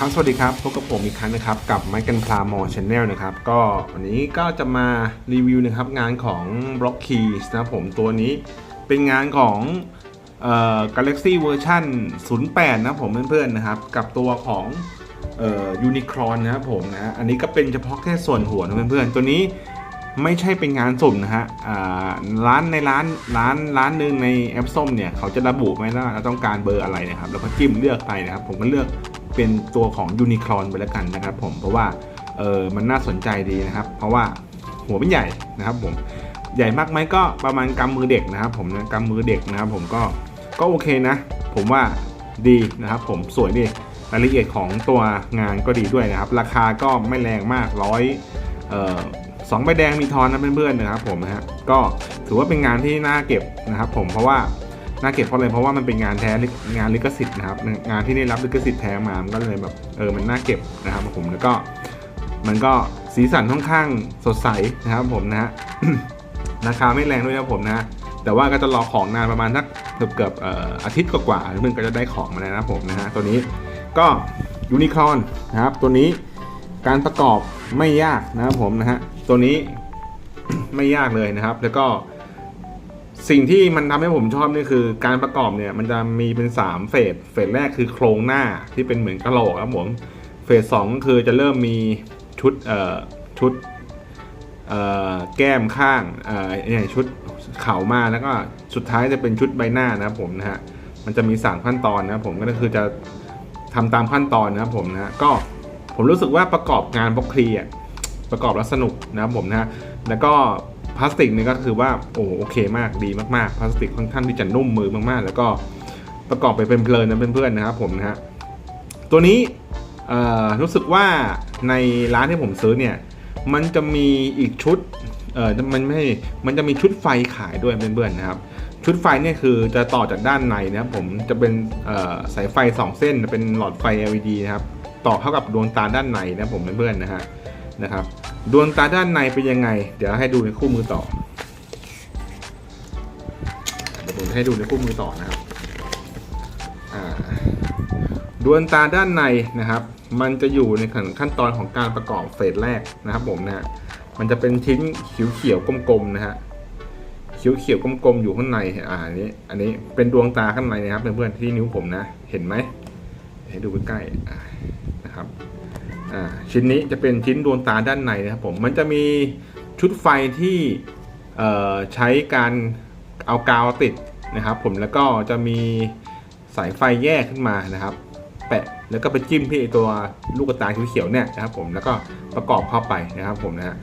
ครับสวัสดีครับพบกับผมอีกครั้งนะครับ กับไมค์กันพลามอชแนลนะครับ ก็วันนี้ก็จะมารีวิวนะครับงานของ Block Keys นะผมตัวนี้เป็นงานของเอ่อ Galaxy เวอร์ชัน08 นะผมเพื่อนๆนะครับ กับตัวของเอ่อ Unicron นะครับผมนะอันนี้ก็เป็นเฉพาะแค่ส่วนหัวนะเพื่อนๆ ตัวนี้ไม่ใช่เป็นงานสุ่มนะฮะอ่าร้านในร้านร้านร้านหนึ่งในแอปส้มเนี่ย เขาจะระบุไหมว่าเราต้องการเบอร์อะไรนะครับ แล้วก็จิ้มเลือกไปนะครับ ผมก็เลือก เป็นตัวของยูนิคลอนไปแล้วกันนะครับผมเพราะว่าเออมันน่าสนใจดีนะครับ เพราะว่าหัวเป็นใหญ่นะครับผมใหญ่มากไหมก็ประมาณกำมือเด็กนะครับ ผมนะกำมือเด็กนะครับ ผมก็ก็โอเคนะ ผมว่าดีนะครับ ผมสวยดีรายละเอียดของตัวงานก็ดีด้วยนะครับ ราคาก็ไม่แรงมากร้อยเอ่อสองใบแดงมีทอนนะเพื่อนๆนะครับผมนะฮะก็ถือว่าเป็นงานที่น่าเก็บนะครับ ผมเพราะว่า น่าเก็บเพราะอะไรเพราะว่ามันเป็นงานแท้งานลิขสิทธิ์นะครับงานที่ได้รับลิขสิทธิ์แท้มามันก็เลยแบบเออมันน่าเก็บนะครับผมแล้วก็มันก็สีสันค่อนข้างสดใสนะครับผมนะฮะราคาไม่แรงด้วยนะผมนะแต่ว่าก็จะรอของนานประมาณสักเกือบเกือบอาทิตย์กว่าๆเพื่อนก็จะได้ของมาแล้วนะผมนะฮะตัวนี้ก็ยูนิคอนนะครับ ตัวนี้การประกอบไม่ยากนะครับผมนะฮะตัวนี้ไม่ยากเลยนะครับ แล้วก็ สิ่งที่มันทำให้ผมชอบนี่คือการประกอบเนี่ยมันจะมีเป็น 3 เฟส เฟสแรกคือโครงหน้าที่เป็นเหมือนกระโหลกครับผม เฟสสองก็คือจะเริ่มมีชุดเอ่อชุดเอ่อแก้มข้างเอ่อเนี่ยชุดเข่ามาแล้วก็สุดท้ายจะเป็นชุดใบหน้านะครับผมนะฮะ มันจะมี 3 ขั้นตอนนะครับผมก็คือจะทำตามขั้นตอนนะครับผมนะฮะ ก็ผมรู้สึกว่าประกอบงานบล็อกคลีอะประกอบแล้วสนุกนะครับผมนะฮะ แล้วก็ พลาสติกนี่ก็คือว่าโอ้โอเคมากดีมากๆพลาสติกค่อนข้างที่จะนุ่มมือมากๆ แล้วก็ประกอบไปเป็นเพลินนะเพื่อนๆนะครับผมนะฮะตัวนี้รู้สึกว่าในร้านที่ผมซื้อเนี่ยมันจะมีอีกชุดเออมันไม่มันจะมีชุดไฟขายด้วยเพื่อนๆนะครับ ชุดไฟเนี่ยคือจะต่อจากด้านในนะครับผมจะเป็นสายไฟ 2 เส้นเป็นหลอดไฟ LED นะครับต่อเข้ากับดวงตาด้านในนะผมเพื่อนๆนะฮะนะครับ ดวงตาด้านในเป็นยังไง เดี๋ยวให้ดูในคู่มือต่อเดี๋ยวผมให้ดูในคู่มือต่อนะครับดวงตาด้านในนะครับ มันจะอยู่ในขั้นตอนของการประกอบเฟสแรกนะครับ ผมนะมันจะเป็นชิ้นเขียวๆกลมๆนะฮะเขียวเขียวๆกลมๆอยู่ข้างในอ่าอันนี้ อันนี้เป็นดวงตาข้างในนะครับเพื่อนๆที่นิ้วผมนะ เห็นไหมให้ดูใกล้ๆนะครับ ชิ้นนี้จะเป็นชิ้นดวงตาด้านในนะครับผมมันจะมีชุดไฟที่ใช้การเอากาวติดนะครับ ผมแล้วก็จะมีสายไฟแยกขึ้นมานะครับ แปะแล้วก็ไปจิ้มที่ตัวลูกตาเขียวๆเนี่ยนะครับ ผมแล้วก็ประกอบเข้าไปนะครับ ผมนะฮะ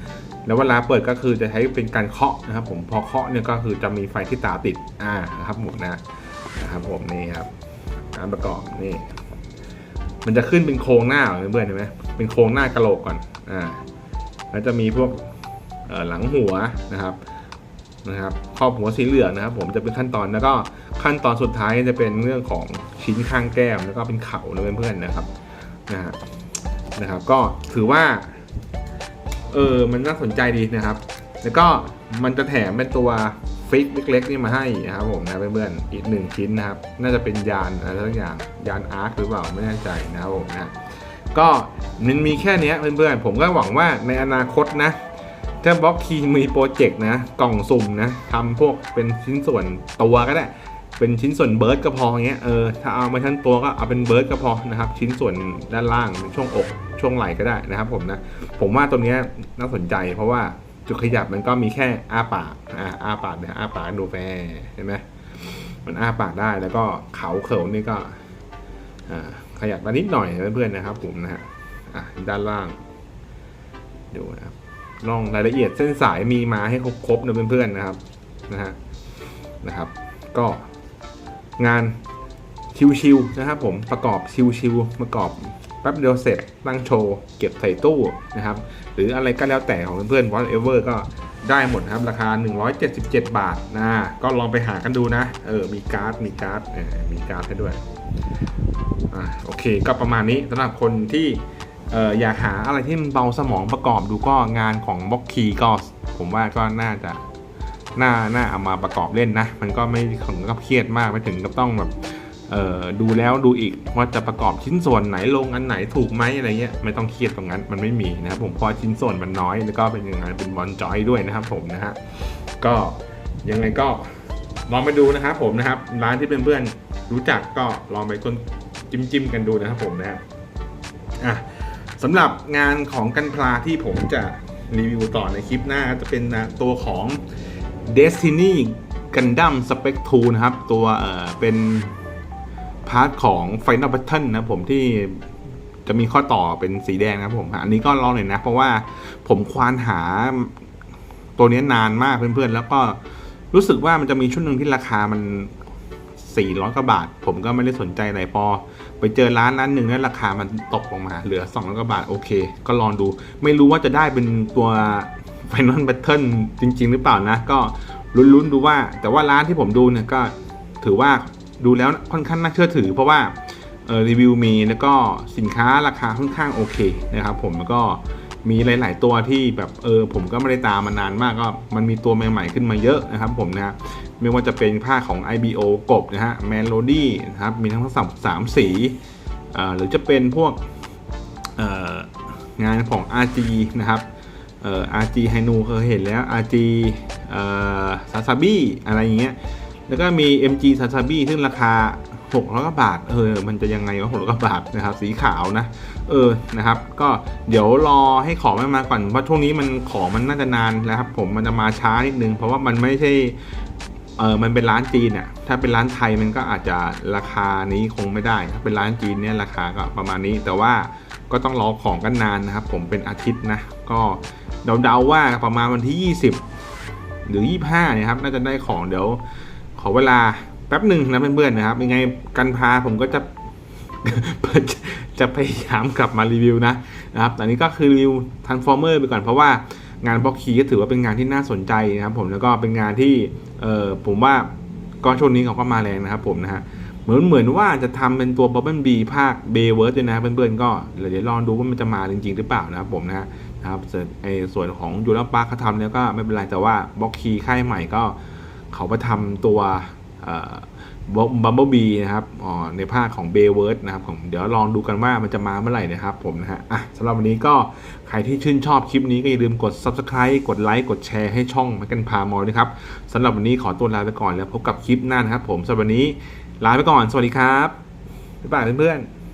แล้วเวลาเปิดก็คือจะใช้เป็นการเคาะนะครับ ผมพอเคาะเนี่ยก็คือจะมีไฟที่ตาติดอ่านะครับผมนะนะครับผมนี่ครับการประกอบนี่ มันจะขึ้นเป็นโครงหน้าเพื่อนๆเห็นไหมเป็นโครงหน้ากระโหลกก่อนอ่าแล้วจะมีพวกหลังหัวนะครับนะครับครอบหัวสีเหลืองนะครับ ผมจะเป็นขั้นตอนแล้วก็ขั้นตอนสุดท้ายจะเป็นเรื่องของชิ้นข้างแก้มแล้วก็เป็นเข่านะเพื่อนๆนะครับนะฮะนะครับ ก็ถือว่าเออมันน่าสนใจดีนะครับ แล้วก็มันจะแถมเป็นตัว ฟิกเล็กๆนี่มาให้นะครับผมนะเพื่อนๆอีกหนึ่งชิ้นนะครับ น่าจะเป็นยานอะไรสักอย่างยานอาร์คหรือเปล่าไม่แน่ใจนะครับผมนะก็มันมีแค่นี้เพื่อนๆผมก็หวังว่าในอนาคตนะถ้าบล็อกคีมีโปรเจกต์นะกล่องสุ่มนะทำพวกเป็นชิ้นส่วนตัวก็ได้เป็นชิ้นส่วนเบิร์ดก็พอเงี้ยเออถ้าเอามาทั้งตัวก็เอาเป็นเบิร์ดก็พอนะครับ ชิ้นส่วนด้านล่างเป็นช่วงอกช่วงไหล่ก็ได้นะครับผมนะผมว่าตัวเนี้ยน่าสนใจเพราะว่า จุดขยับมันก็มีแค่อ้าปากอ่าอ้าปากเนี่ยอ้าปากดูแฟเห็นไหมมันอ้าปากได้แล้วก็เขาเขิวนี่ก็อ่าขยับมานิดหน่อยเพื่อนๆนะครับผมนะฮะอะด้านล่างดูนะครับลองรายละเอียดเส้นสายมีมาให้ครบๆนะเพื่อนๆนะครับนะฮะนะครับ ก็งานชิวๆนะครับผมประกอบชิวๆประกอบ แป๊บเดียวเสร็จตั้งโชว์ เก็บใส่ตู้นะครับ หรืออะไรก็แล้วแต่ของเพื่อนๆ whatever ก็ได้หมดครับ ราคา 177 บาทนะก็ลองไปหากันดูนะ เออ มีการ์ด มีการ์ดมีการ์ดให้ด้วยอ่าโอเค ก็ประมาณนี้สำหรับคนที่เอ่ออยากหาอะไรที่มันเบาสมองประกอบดูก็งานของบล็อกคีก็ผมว่าก็น่าจะน่าน่าเอามาประกอบเล่นนะ มันก็ไม่ถึงกับเครียดมากไม่ถึงกับต้องแบบ ดูแล้วดูอีกว่าจะประกอบชิ้นส่วนไหนลงอันไหนถูกไหมอะไรเงี้ยไม่ต้องเครียดตรงนั้นมันไม่มีนะครับผมเพราะชิ้นส่วนมันน้อยแล้วก็เป็นยังไงเป็นบอลจอยด้วยนะครับผมนะฮะก็ยังไงก็ลองไปดูนะครับผมนะครับร้านที่เพื่อนๆรู้จักก็ลองไปคนจิ้มจิ้มกันดูนะครับผมนะฮะอะสำหรับงานของกันพลาที่ผมจะรีวิวต่อในคลิปหน้าจะเป็นตัวของ Destiny Gundam Spec 2 นะครับ ตัวเอ่อเป็น พาร์ทของ Final Battle นะผมที่จะมีข้อต่อเป็นสีแดงนะผมอันนี้ก็ลองหน่อยนะ เพราะว่าผมควานหาตัวนี้นานมากเพื่อนๆ แล้วก็รู้สึกว่ามันจะมีชุดหนึ่งที่ราคามัน 400กว่าบาท ผมก็ไม่ได้สนใจอะไรพอ ไปเจอร้านนั้นหนึ่งแล้วราคามันตกลงมา เหลือ200กว่าบาท โอเค ก็ลองดู ไม่รู้ว่าจะได้เป็นตัว Final Battle จริง ๆ หรือเปล่านะ ก็ลุ้นๆดูว่า แต่ว่าร้านที่ผมดูเนี่ยก็ถือว่า ดูแล้วค่อนข้างน่าเชื่อถือ เพราะว่ารีวิวมีแล้วก็สินค้าราคาค่อนข้างโอเคนะครับผมแล้วก็มีหลาย ๆ ตัวที่แบบเออผมก็ไม่ได้ตามมานานมากก็มันมีตัวใหม่ ๆ ขึ้นมาเยอะนะครับผมนะไม่ว่าจะเป็นผ้าของ IBO กบนะฮะ Melody นะครับมีทั้งสามสามสีหรือจะเป็นพวกงานของ RG นะครับเอ่อ RG ไฮนูเคยเห็นแล้ว RG ซาซาบิอะไรอย่างเงี้ย แล้วก็มี MG ซาซาบิซึ่งราคา600กว่าบาท เออ มันจะยังไงวะ600กว่าบาทนะครับ สีขาวนะ เออ นะครับ ก็เดี๋ยวรอให้ของมันมาก่อนเพราะช่วงนี้มันของมันน่าจะนานนะครับ ผม มันจะมาช้านิดนึง เพราะว่ามันไม่ใช่ เออมันเป็นร้านจีนอะถ้าเป็นร้านไทยมันก็อาจจะราคานี้คงไม่ได้ ถ้าเป็นร้านจีนเนี่ยราคาก็ประมาณนี้ แต่ว่าก็ต้องรอของกันนานนะครับ ผม เป็นอาทิตย์นะ ก็เดาๆว่าประมาณวันที่ 20 หรือ 25เนี่ยครับ น่าจะได้ของเดี๋ยว อเวลาแป๊บหนึ่งนะเพื่อนๆนะครับยังไงกันพาผมก็จะจะพยายามกลับมารีวิวนะนะครับแต่นี้ก็คือรีวิว Transformer ไปก่อนเพราะว่างานบล็อกคีก็ถือว่าเป็นงานที่น่าสนใจนะครับผมแล้วก็เป็นงานที่เออผมว่าก็ช่วงนี้เขาก็มาแรงนะครับผมนะฮะเหมือนเหมือนว่าจะทำเป็นตัว Bubble B ภาค b a y w o r d ด้วยนะเพื่อนๆก็เดี๋ยวลองดูว่ามันจะมาจริงๆหรือเปล่านะครับผมนะฮะนะครับส่วนไอ้ส่วนของยูราปาร์เขาทำแล้วก็ไม่เป็นไรแต่ว่าบล็อกคีค่ายใหม่ก็ เขาไปทำตัวบัมเบิลบีนะครับในภาคของเบเวิร์ดนะครับผมเดี๋ยวลองดูกันว่ามันจะมาเมื่อไหร่นะครับผมนะฮะอะสำหรับวันนี้ก็ใครที่ชื่นชอบคลิปนี้ก็อย่าลืมกด Subscribe กดไลค์กดแชร์ให้ช่องมากันพามอยนะครับสำหรับวันนี้ขอตัวลาไปก่อนแล้วพบกับคลิปหน้านะครับผมสำหรับวันนี้ลาไปก่อน สวัสดีครับบ๊ายบายเพื่อนๆ